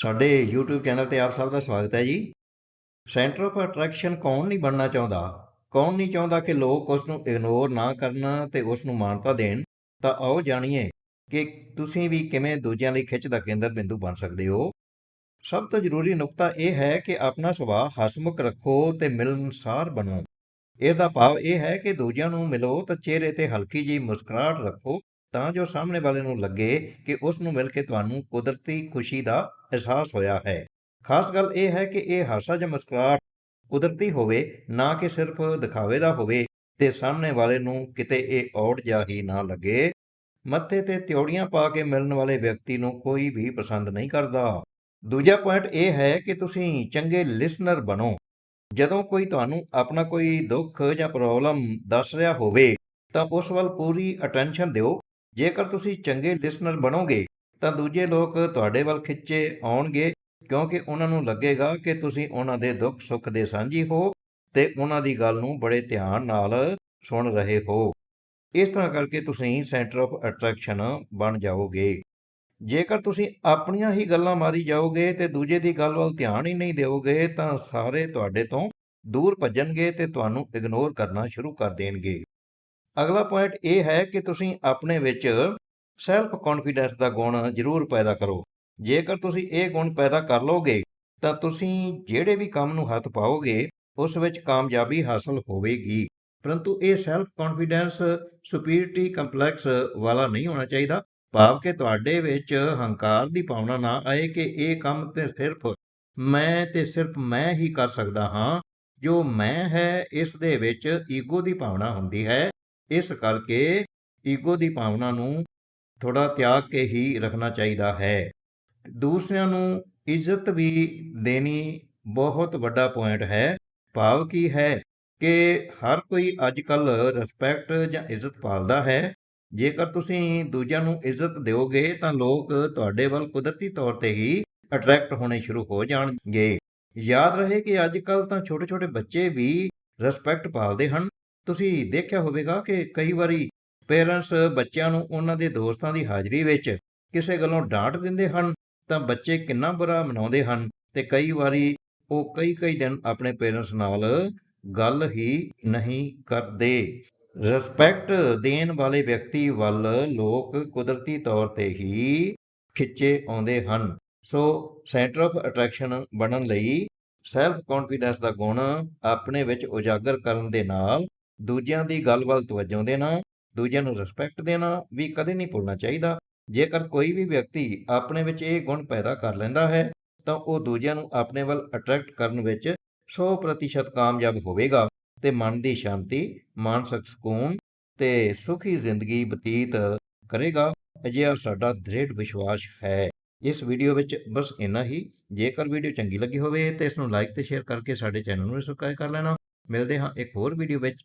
ਸਾਡੇ YouTube channel ਤੇ ਆਪ ਸਭ ਦਾ ਸਵਾਗਤ ਹੈ ਜੀ। ਸੈਂਟਰ ਆਫ ਅਟਰੈਕਸ਼ਨ ਕੌਣ ਨਹੀਂ ਬਣਨਾ ਚਾਹੁੰਦਾ? ਕੌਣ ਨਹੀਂ ਚਾਹੁੰਦਾ ਕਿ ਲੋਕ ਉਸ ਨੂੰ ਇਗਨੋਰ ਨਾ ਕਰਨ ਤੇ ਉਸ ਨੂੰ ਮਾਨਤਾ ਦੇਣ? ਤਾਂ ਆਓ ਜਾਣੀਏ ਕਿ ਤੁਸੀਂ ਵੀ ਕਿਵੇਂ ਦੂਜਿਆਂ ਲਈ ਖਿੱਚ ਦਾ ਕੇਂਦਰ ਬਿੰਦੂ ਬਣ ਸਕਦੇ ਹੋ। ਸਭ ਤੋਂ ਜ਼ਰੂਰੀ ਨੁਕਤਾ ਇਹ ਹੈ ਕਿ ਆਪਣਾ ਸੁਭਾਅ ਹਸਮੁਖ ਰੱਖੋ ਤੇ ਮਿਲਨਸਾਰ ਬਣੋ। ਇਹਦਾ ਭਾਵ ਇਹ ਹੈ ਕਿ ਦੂਜਿਆਂ ਨੂੰ ਮਿਲੋ ਤਾਂ ਚਿਹਰੇ ਤੇ ਹਲਕੀ ਜਿਹੀ ਮੁਸਕਰਾਹਟ ਰੱਖੋ ਤਾਂ ਜੋ ਸਾਹਮਣੇ ਵਾਲੇ ਨੂੰ ਲੱਗੇ ਕਿ ਉਸ ਨੂੰ ਮਿਲ ਕੇ ਤੁਹਾਨੂੰ ਕੁਦਰਤੀ ਖੁਸ਼ੀ ਦਾ ਅਹਿਸਾਸ ਹੋਇਆ ਹੈ। ਖਾਸ ਗੱਲ ਇਹ ਹੈ ਕਿ ਇਹ ਹਾਸਾ ਜਾਂ ਮੁਸਕਰਾਹਟ ਕੁਦਰਤੀ ਹੋਵੇ, ਨਾ ਕਿ ਸਿਰਫ ਦਿਖਾਵੇ ਦਾ ਹੋਵੇ ਤੇ ਸਾਹਮਣੇ ਵਾਲੇ ਨੂੰ ਕਿਤੇ ਇਹ ਔੜ ਜਾ ਹੀ ਨਾ ਲੱਗੇ। ਮੱਥੇ ਤੇ ਤਿਉੜੀਆਂ ਪਾ ਕੇ ਮਿਲਣ ਵਾਲੇ ਵਿਅਕਤੀ ਨੂੰ ਕੋਈ ਵੀ ਪਸੰਦ ਨਹੀਂ ਕਰਦਾ। ਦੂਜਾ ਪੁਆਇੰਟ ਇਹ ਹੈ ਕਿ ਤੁਸੀਂ ਚੰਗੇ ਲਿਸਨਰ ਬਣੋ। ਜਦੋਂ ਕੋਈ ਤੁਹਾਨੂੰ ਆਪਣਾ ਕੋਈ ਦੁੱਖ ਜਾਂ ਪ੍ਰੋਬਲਮ ਦੱਸ ਰਿਹਾ ਹੋਵੇ, ਤਾਂ ਉਸ ਵੱਲ ਪੂਰੀ ਅਟੈਂਸ਼ਨ ਦਿਓ। ਜੇਕਰ ਤੁਸੀਂ ਚੰਗੇ ਲਿਸਨਰ ਬਣੋਗੇ, ਤਾਂ ਦੂਜੇ ਲੋਕ ਤੁਹਾਡੇ ਵੱਲ ਖਿੱਚੇ ਆਉਣਗੇ, ਕਿਉਂਕਿ ਉਹਨਾਂ ਨੂੰ ਲੱਗੇਗਾ ਕਿ ਤੁਸੀਂ ਉਹਨਾਂ ਦੇ ਦੁੱਖ ਸੁੱਖ ਦੇ ਸਾਂਝੀ ਹੋ ਤੇ ਉਹਨਾਂ ਦੀ ਗੱਲ ਨੂੰ ਬੜੇ ਧਿਆਨ ਨਾਲ ਸੁਣ ਰਹੇ ਹੋ। ਇਸ ਤਰ੍ਹਾਂ ਕਰਕੇ ਤੁਸੀਂ ਸੈਂਟਰ ਆਫ ਅਟਰੈਕਸ਼ਨ ਬਣ ਜਾਓਗੇ। ਜੇਕਰ ਤੁਸੀਂ ਆਪਣੀਆਂ ਹੀ ਗੱਲਾਂ ਮਾਰੀ ਜਾਓਗੇ ਤੇ ਦੂਜੇ ਦੀ ਗੱਲ ਵੱਲ ਧਿਆਨ ਹੀ ਨਹੀਂ ਦਿਓਗੇ, ਤਾਂ ਸਾਰੇ ਤੁਹਾਡੇ ਤੋਂ ਦੂਰ ਭੱਜਣਗੇ ਤੇ ਤੁਹਾਨੂੰ ਇਗਨੋਰ ਕਰਨਾ ਸ਼ੁਰੂ ਕਰ ਦੇਣਗੇ। ਅਗਲਾ ਪੁਆਇੰਟ ਇਹ ਹੈ ਕਿ ਤੁਸੀਂ ਆਪਣੇ ਵਿੱਚ ਸੈਲਫ ਕੌਨਫੀਡੈਂਸ ਦਾ ਗੁਣ ਜ਼ਰੂਰ ਪੈਦਾ ਕਰੋ। ਜੇਕਰ ਤੁਸੀਂ ਇਹ ਗੁਣ ਪੈਦਾ ਕਰ ਲਓਗੇ, ਤਾਂ ਤੁਸੀਂ ਜਿਹੜੇ ਵੀ ਕੰਮ ਨੂੰ ਹੱਥ ਪਾਓਗੇ, ਉਸ ਵਿੱਚ ਕਾਮਯਾਬੀ ਹਾਸਲ ਹੋਵੇਗੀ। ਪਰੰਤੂ ਇਹ ਸੈਲਫ ਕੌਨਫੀਡੈਂਸ ਸੁਪੀਰੀਅਰਿਟੀ ਕੰਪਲੈਕਸ ਵਾਲਾ ਨਹੀਂ ਹੋਣਾ ਚਾਹੀਦਾ। ਭਾਵ ਕਿ ਤੁਹਾਡੇ ਵਿੱਚ ਹੰਕਾਰ ਦੀ ਭਾਵਨਾ ਨਾ ਆਏ ਕਿ ਇਹ ਕੰਮ ਤੇ ਸਿਰਫ ਮੈਂ ਤੇ ਸਿਰਫ ਮੈਂ ਹੀ ਕਰ ਸਕਦਾ ਹਾਂ। ਜੋ ਮੈਂ ਹੈ, ਇਸ ਦੇ ਵਿੱਚ ਈਗੋ ਦੀ ਭਾਵਨਾ ਹੁੰਦੀ ਹੈ। ਇਸ ਕਰਕੇ ਈਗੋ ਦੀ ਭਾਵਨਾ ਨੂੰ ਥੋੜਾ ਤਿਆਗ ਕੇ ਹੀ ਰੱਖਣਾ ਚਾਹੀਦਾ ਹੈ। ਦੂਸਰਿਆਂ ਨੂੰ ਇੱਜ਼ਤ ਵੀ ਦੇਣੀ ਬਹੁਤ ਵੱਡਾ ਪੁਆਇੰਟ ਹੈ। ਭਾਵ ਕੀ ਹੈ ਕਿ ਹਰ ਕੋਈ ਅੱਜ ਕੱਲ ਰਿਸਪੈਕਟ ਜਾਂ ਇੱਜ਼ਤ ਪਾਲਦਾ ਹੈ। ਜੇਕਰ ਤੁਸੀਂ ਦੂਜਿਆਂ ਨੂੰ ਇੱਜ਼ਤ ਦਿਓਗੇ ਤਾਂ ਲੋਕ ਤੁਹਾਡੇ ਵੱਲ ਕੁਦਰਤੀ ਤੌਰ ਤੇ ਹੀ ਅਟਰੈਕਟ ਹੋਣੇ ਸ਼ੁਰੂ ਹੋ ਜਾਣਗੇ। ਯਾਦ ਰਹੇ ਕਿ ਅੱਜ ਕੱਲ ਤਾਂ ਛੋਟੇ ਛੋਟੇ ਬੱਚੇ ਵੀ ਰਿਸਪੈਕਟ ਪਾਲਦੇ ਹਨ। ਤੁਸੀਂ ਦੇਖਿਆ ਹੋਵੇਗਾ ਕਿ ਕਈ ਵਾਰੀ ਪੇਰੈਂਟਸ ਬੱਚਿਆਂ ਨੂੰ ਉਹਨਾਂ ਦੇ ਦੋਸਤਾਂ ਦੀ ਹਾਜ਼ਰੀ ਵਿੱਚ ਕਿਸੇ ਗੱਲੋਂ ਡਾਂਟ ਦਿੰਦੇ ਹਨ, ਤਾਂ ਬੱਚੇ ਕਿੰਨਾ ਬੁਰਾ ਮਨਾਉਂਦੇ ਹਨ ਤੇ ਕਈ ਵਾਰੀ ਉਹ ਕਈ ਕਈ ਦਿਨ ਆਪਣੇ ਪੇਰੈਂਟਸ ਨਾਲ ਗੱਲ ਹੀ ਨਹੀਂ ਕਰਦੇ। ਰਿਸਪੈਕਟ ਦੇਣ ਵਾਲੇ ਵਿਅਕਤੀ ਵੱਲ ਲੋਕ ਕੁਦਰਤੀ ਤੌਰ ਤੇ ਹੀ ਖਿੱਚੇ ਆਉਂਦੇ ਹਨ। ਸੋ ਸੈਂਟਰ ਆਫ ਅਟਰੈਕਸ਼ਨ ਬਣਨ ਲਈ ਸੈਲਫ ਕੌਨਫੀਡੈਂਸ ਦਾ ਗੁਣ ਆਪਣੇ ਵਿੱਚ ਉਜਾਗਰ ਕਰਨ ਦੇ ਨਾਲ ਦੂਜਿਆਂ ਦੀ ਗੱਲ ਵੱਲ ਤਵੱਜੋ ਦੇਣਾ, ਦੂਜਿਆਂ ਨੂੰ ਰਿਸਪੈਕਟ ਦੇਣਾ ਵੀ ਕਦੇ ਨਹੀਂ ਭੁੱਲਣਾ ਚਾਹੀਦਾ। ਜੇਕਰ ਕੋਈ ਵੀ ਵਿਅਕਤੀ ਆਪਣੇ ਵਿੱਚ ਇਹ ਗੁਣ ਪੈਦਾ ਕਰ ਲੈਂਦਾ ਹੈ, ਤਾਂ ਉਹ ਦੂਜਿਆਂ ਨੂੰ ਆਪਣੇ ਵੱਲ ਅਟਰੈਕਟ ਕਰਨ ਵਿੱਚ 100% ਕਾਮਯਾਬ ਹੋਵੇਗਾ ਤੇ ਮਨ ਦੀ ਸ਼ਾਂਤੀ, ਮਾਨਸਿਕ ਸਕੂਨ ਤੇ ਸੁਖੀ ਜ਼ਿੰਦਗੀ ਬਤੀਤ ਕਰੇਗਾ। ਅਜਿਹਾ ਸਾਡਾ ਦ੍ਰਿੜ ਵਿਸ਼ਵਾਸ ਹੈ। ਇਸ ਵੀਡੀਓ ਵਿੱਚ ਬਸ ਇੰਨਾ ਹੀ। ਜੇਕਰ ਵੀਡੀਓ ਚੰਗੀ ਲੱਗੀ ਹੋਵੇ ਤਾਂ ਇਸ ਨੂੰ ਲਾਈਕ ਤੇ ਸ਼ੇਅਰ ਕਰਕੇ ਸਾਡੇ ਚੈਨਲ ਨੂੰ ਸਬਸਕ੍ਰਾਈਬ ਕਰ ਲੈਣਾ। ਮਿਲਦੇ ਹਾਂ ਇੱਕ ਹੋਰ ਵੀਡੀਓ ਵਿੱਚ।